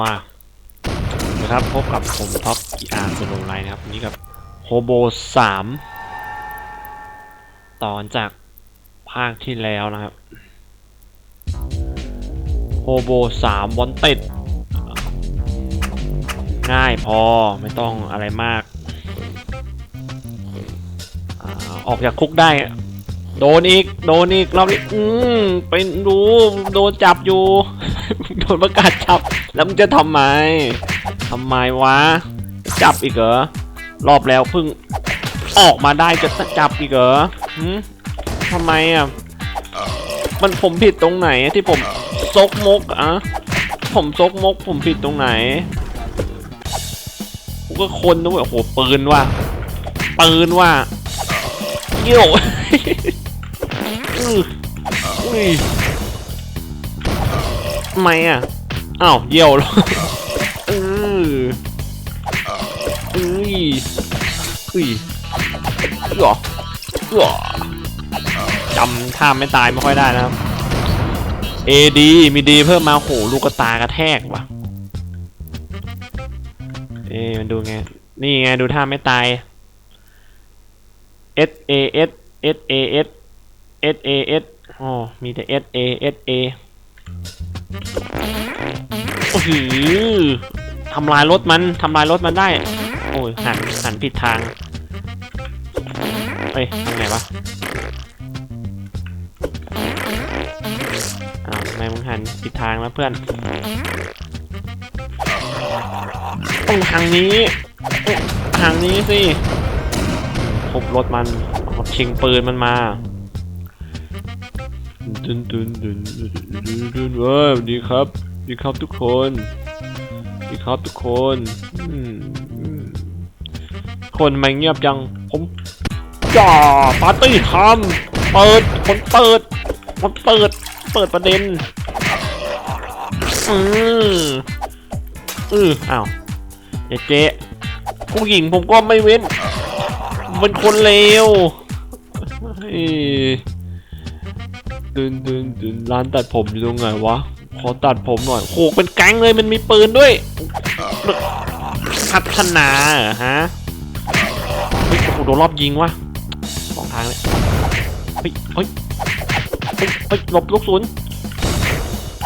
มานะครับพบกับผมท็อปอีอาร์สโลไลน์นะครับนี้กับโฮโบสามตอนจากภาคที่แล้วนะครับโฮโบสามวอนเต็ดง่ายพอไม่ต้องอะไรมากออกจากคุกได้ โดนอีก โดนอีกรอบนี้อืมเป็นดูโดนจับอยู่ โดนประกาศจับ แล้วมึงจะทำไมทำไมวะ จับอีกเหรอ รอบแล้วเพิ่งออกมาได้จะจับอีกเหรอหืมทำไมอะ มันผมผิดตรงไหนที่ผมซกมกอะผมซกมก ผมผิดตรงไหนกูก็คนนะเว้ยโอ้โหปืนว่ะปืนว่ะเยี่ยวอุ้ยทำไมอะ อ้าวเยี่ยวแล้วเอออุ้ยอุ้ยหรอหรอจำท่าไม่ตายไม่ค่อยได้นะครับเอดีมีดีเพิ่มมาโหลูกกระตากระแทกว่ะเอ๊ะมันดูไง นี่ไงดูท่าไม่ตาย S A S S A S S A S อ๋อ มีแต่ S A S A โอ้โหทำลายรถมันทำลายรถมันได้ โอ้ยหันหันผิดทางเอ้ยทางไหนวะอ้าวทำไมมึงหันผิดทางแล้วเพื่อนต้องทางนี้ทางนี้สิทุบรถมันเอาชิงปืนมันมาดุนดุนดุนดุนดุนดุนเว้ยสวัสดีครับ ดีครับทุกคนดีครับทุกคนอืมอืมคนไมเงียบจังผมจ่าปาร์ตี้ทำเปิดคนเปิดคนเปิด เปิดประเด็นอืออืออ้าวเจ๊เจ๊ผู้หญิงผมก็ไม่เว้นเป็นคนเลวดึนดึนดึนร้านตัดผมอยู่ตรงไหนวะ ขอตัดผมหน่อยโหเป็นแก๊งเลยมันมีปืนด้วยพัฒนาฮะเฮ้ยโอ้โหโดนรอบยิงวะสองทางเลยเฮ้ยเฮ้ยเฮ้ยเฮ้ยหลบลูกศูนย์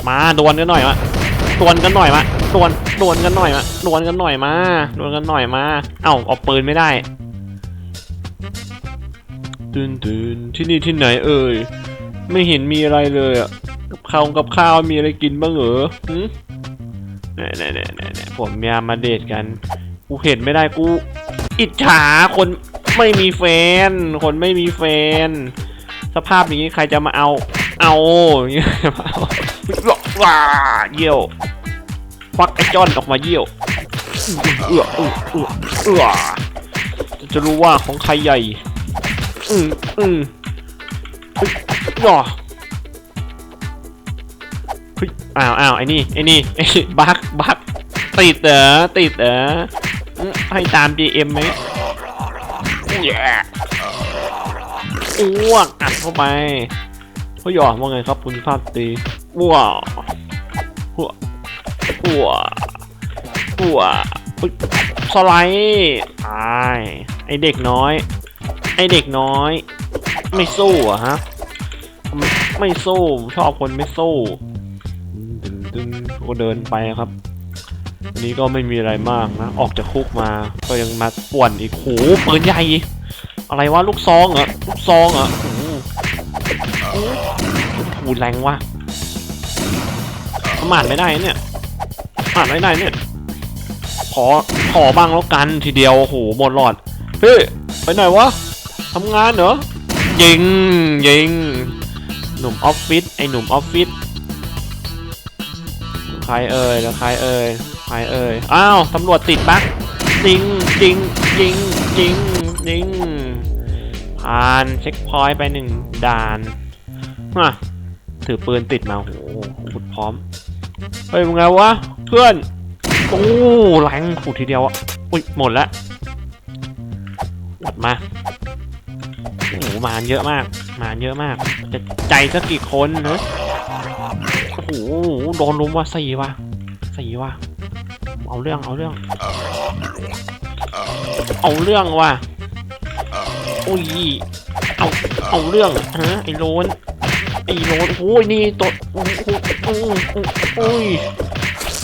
มาดวลกันหน่อยวะดวลกันหน่อยวะดวลดวลกันหน่อยวะดวลกันหน่อยมาดวลกันหน่อยมา เอ้าเอาปืนไม่ได้ตื่นตื่นที่นี่ที่ไหนเอ่ยไม่เห็นมีอะไรเลยอะ กับข้าวกับข้าวมีอะไรกินบ้างเหรอหืมเนี่ยเนี่ยเนี่ยเนี่ยเมียผมยามาเดทกัน กูเห็นไม่ได้กู อิจฉาคนไม่มีแฟน คนไม่มีแฟน สภาพอย่างนี้ใครจะมาเอา เอาอย่างเงี้ยมาเอาว้าเยี่ยวควักไอ้จอนออกมาเยี่ยวเอื้อเอื้อเอื้อเอือจะรู้ว่าของใครใหญ่ อืมอืมหรอ อ้าวอ้าวไอ้นี่ไอ้นี่ไอ้บักบักติดเหรอติดเหรอให้ตาม GM ไหมแย่อ้วกอัดเข้าไปเขาหยอดว่าไงครับคุณภาพตีว้าวหัวหัวหัวบสไลด์ตายไอเด็กน้อย ไอเด็กน้อย ไม่สู้อะฮะ ไม่สู้ชอบคนไม่สู้ ดึงก็เดินไปครับอันนี้ก็ไม่มีอะไรมากนะ ออกจากคุกมาก็ยังมาป่วนอีกโหปืนใหญ่อะไรวะลูกซองเหรอลูกซองเหรอโอ้โหโหแรงว่ะประมาทไม่ได้เนี่ยประมาทไม่ได้เนี่ยขอขอบ้างแล้วกันทีเดียวโอ้โหหมดหลอดเฮ้ไปไหนวะทำงานเหรอยิงยิงหนุ่มออฟฟิศไอหนุ่มออฟฟิศ ใครเอ่ยแล้วใครเอ่ยใครเอ่ยอ้าวตำรวจติดบั๊กจริงจริงจริงจริงจริงผ่านเช็คพอยต์ไปหนึ่งด่านฮะถือปืนติดมาโอ้โหอาวุธพร้อมเฮ้ยมึงไงวะเพื่อนโอ้แรงขู่ทีเดียวอะอุ้ยหมดล้วหมดมาโอ้โหมานเยอะมากมานเยอะมาก จะใจสักกี่คนเนอะ โอ้โหโดนลุมว่ะสี่ว่ะสี่ว่ะเอาเรื่องเอาเรื่อง เอาเรื่องว่ะโอ้ยเอาเอาเรื่องฮะไอ้โลนไอ้โลนโอ้ยนี่ตัวโอ้ยโอ้ยโอ้ย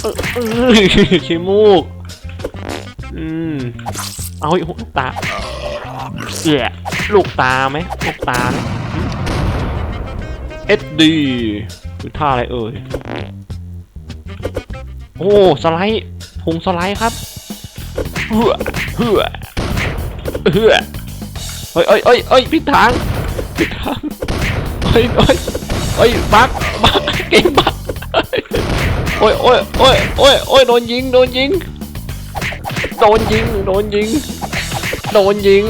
เออเออขี้มูกอืมเอาไอ้หูตาเสียลูกตาไหมลูกตาเอ็ดดี คือท่าอะไรเอ่ย โอ้ สไลด์พุงสไลด์ครับเฮือเฮือเฮือเฮ้ยเฮ้ยเฮ้ยเฮ้ยผิดทางผิดทางเฮ้ยเฮ้ยเฮ้ยบักบักเก่งบักโอ้ยโอ้ยโอ้ยโอ้ยโอ้ยโดนยิง โดนยิง โดนยิง โดนยิง โดนยิง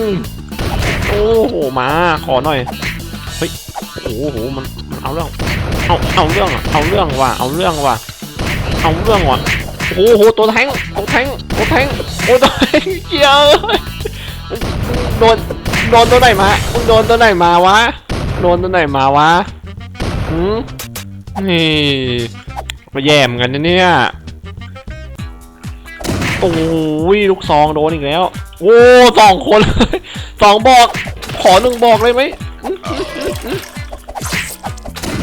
โอ้โห มา ขอหน่อย เฮ้ย โอ้โห มัน เอาเรื่อง เอาเอาเรื่องอะเอาเรื่องว่ะเอาเรื่องว่ะเอาเรื่องว่ะโอ้โหตัวแทงตัวแทงตัวแทงโอ้ตัวแทงเจียวโดนโดนตัวไหนมามึงโดนตัวไหนมาวะโดนตัวไหนมาวะหืมนี่มาแย่มกันนะเนี่ยโอ้ยลูกซองโดนอีกแล้ว โอ้สองคนเลยสองบอก ขอหนึ่งบอกเลยไหม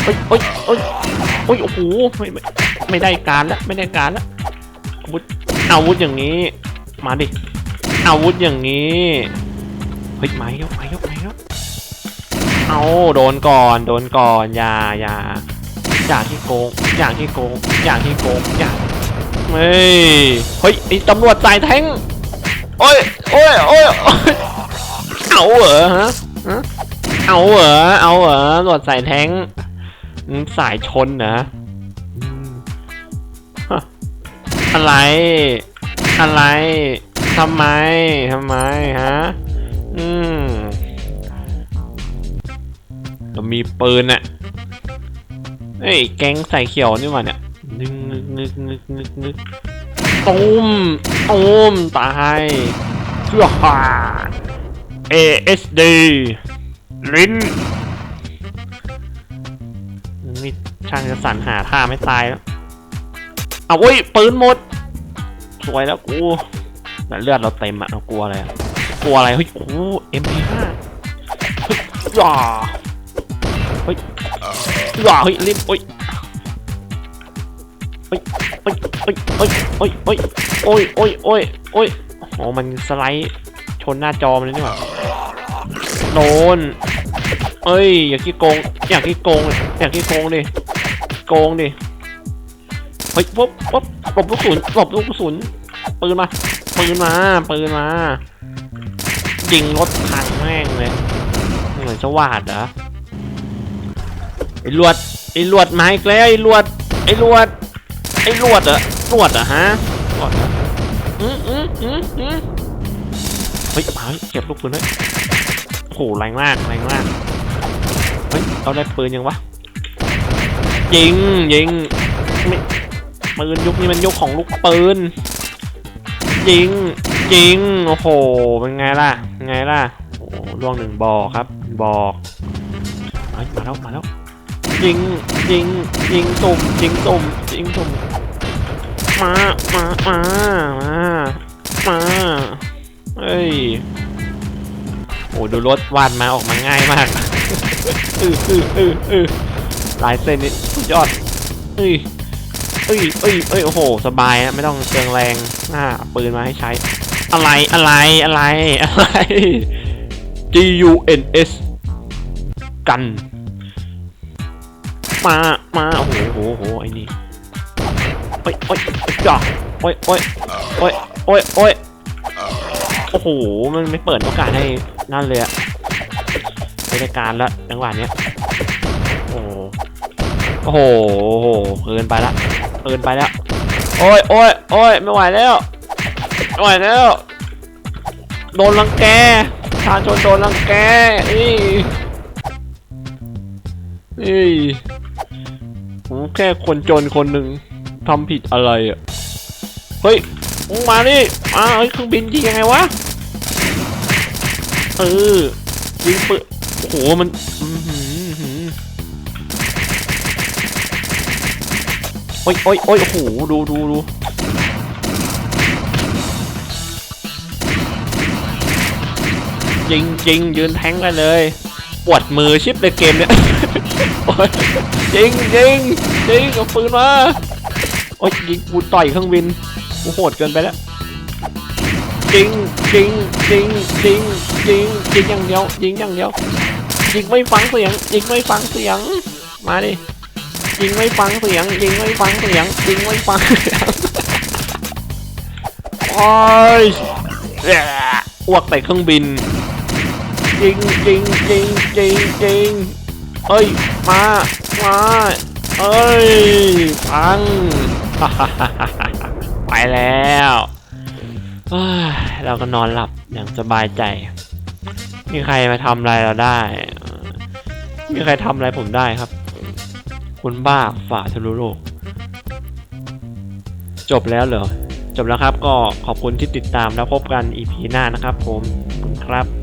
เฮ้ยเฮ้ยเฮ้ยเฮ้ยโอ้โหไม่ไม่ไม่ได้การแล้วไม่ได้การแล้วอาวุธอาวุธอย่างนี้ มาดิอาวุธอย่างนี้เฮ้ยไม่ยกไม่ยกไม่ยกเอาโดนก่อนโดนก่อนอย่าอย่าอย่าที่โกงอย่าที่โกงอย่าที่โกงอย่าเฮ้ยเฮ้ยไอตำรวจสายแทงโอ้ยโอ้ยโอ้ยเอาเหรอฮะเอาเหรอเอาเหรอตำรวจสายแทง สายชนนะอะไร อะไรทำไมทำไมฮะ อืมเรามีปืนอะเอ้ยแก๊งใส่เขียวนี่หว่าเนี่ยนึกนึกนึกนึกนึกนึกตูมตูมตายเพื่อหา ASD ลิ้น ช่างจะสรรหาท่าไม่ตายแล้วเอาเว้ยปืนหมด สวยแล้วกูแต่เลือดเราเต็มอะเรากลัวอะไรอะกลัวอะไรเฮ้ยโอ้ MP5 เฮ้ยอย่าเฮ้ยอย่าเฮ้ยรีบเฮ้ยเฮ้ยเฮ้ยเฮ้ยเฮ้ยเฮ้ยเฮ้ยโอ้ยโอ้ยโอ้ยโอ้ยโอ้มันสไลด์ชนหน้าจอมันเลยนี่หว่าโดนเอ้ยอย่าขี้โกงอย่าขี้โกงอย่าขี้โกงดิ โกงดิ เฮ้ยปุ๊บปุ๊บหลบลูกศูนย์หลบลูกศูนย์ปืนมา ปืนมา ปืนมา ยิงรถพังแม่งเลย เหมือนจะวาดเหรอ ไอ้ลวด ไอ้ลวดมาอีกแล้วไอ้ลวด ไอ้ลวด ไอ้ลวดเหรอลวดเหรอฮะลวดเหรออืมอืมอืมอืมเฮ้ยมาเฮ้ยเก็บลูกปืนไว้โหแรงมากแรงมาก เฮ้ยเอาได้ปืนยังวะ ยิงยิงไม่ปืนยุคนี้มันยุคของลูกปืนยิงยิงโอ้โหเป็นไงล่ะไงล่ะโอ้ล่วงหนึ่งบอกครับบอกมาแล้วมาแล้วยิงยิงยิงตุ่มยิงตุ่มยิงตุ่มมามามามามาเฮ้ยโอ้ดูรถวาดมาออกมาง่ายมากอืออืออืออือ ลายเส้นนี่สุดยอดเอ้ยเอ้ยเอ้ยเอ้ยโอ้โห สบายนะไม่ต้องเตืองแรงอ่าปืนมาให้ใช้ อะไรอะไรอะไรอะไร G U N S กันมามาโอ้โหโอ้โหโหไอ้นี่โอ้ยโอ้ยจ่อโอ้ยโอ้ยโอ้ยโอ้ยโอ้ยโอ้โห มันไม่เปิดโอกาสให้นั่นเลยอะไม่ได้การล้วจังหวะเนี้ยโอ้ โอ้โหโอ้โหเกินไปละเกินไปแล้วโอ้ยโอ้ยโอ้ยไม่ไหวแล้วไม่ไหวแล้ว โดนรังแกชาชนโดนรังแกอีอีผมแค่คนจนคนหนึ่งทำผิดอะไรอะ เฮ้ยมึงมาดิมาเฮ้ยเครื่องบินยิงยังไงวะ เออยิงปืนโอ้โหมัน โอ้ยโอ้ยโอ้ยโอ้โหดูดูดูจริงจริงยืนแทงกันเลย ปวดมือชิปเลยเกมเนี้ยจริงจริงจริงเอาปืนมาโอ้ยยิงกูต่อยเครื่องบินกูโหดเกินไปแล้วจริงจริงจริงจริงจริงจริงอย่างเดียวยิงอย่างเดียวยิงไม่ฟังเสียงยิงไม่ฟังเสียงมาดิ ยิงไม่ฟังเสียง ยิงไม่ฟังเสียง ยิงไม่ฟังเสียงโอ้ยแอะอ้วกใส่เครื่องบินจริงจริงจริงจริงจริงเอ้ย มา มาเอ้ยพัง ไปแล้วเอ้ยเราก็นอนหลับอย่างสบายใจ มีใครมาทำอะไรเราได้เออมีใครทำอะไรผมได้ครับ คุณบ้าฝ่าทะลุโลก จบแล้วเหรอ จบแล้วครับก็ขอบคุณที่ติดตามแล้วพบกัน EP หน้านะครับผมขอบคุณครับ